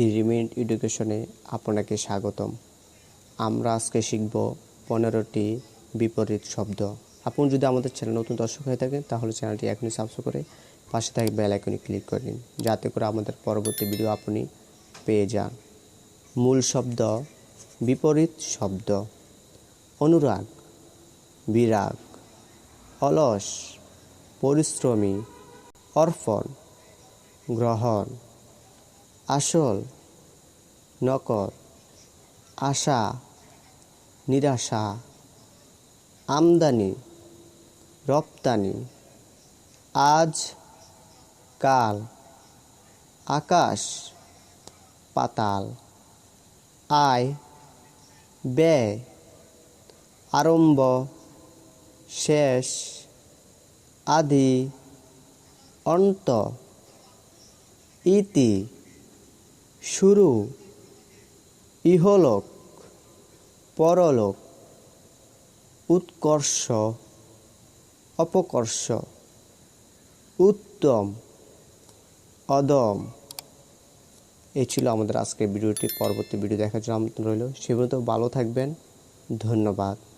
Three minute এডুকেশনে আপনাকে স্বাগতম। আমরা আজকে শিখব পনেরোটি বিপরীত শব্দ। আপনি যদি আমাদের চ্যানেল নতুন দর্শক হয়ে থাকেন, তাহলে চ্যানেলটি এখনই সাবস্ক্রাইব করে পাশে থাকে বেল আইকনে ক্লিক করে নিন, যাতে করে আমাদের পরবর্তী ভিডিও আপনি পেয়ে যান। মূল শব্দ, বিপরীত শব্দ। অনুরাগ, বিরাগ, অলস, পরিশ্রমী, অর্পণ, গ্রহণ। আসল, নকল, আশা, নিরাশা, আমদানি, রপ্তানি, আজ, কাল, আকাশ, পাতাল, আয়, ব্যয়, আরম্ভ, শেষ, আদি, অন্ত, ইতি। শুরু। ইহলোক, পরলোক, উৎকর্ষ, অপকর্ষ, উত্তম, অদম। এই ছিল আমাদের আজকের ভিডিওটি পরবর্তী ভিডিও দেখার জন্য আমন্ত্রণ রইল। সে পর্যন্ত ভালো থাকবেন। ধন্যবাদ।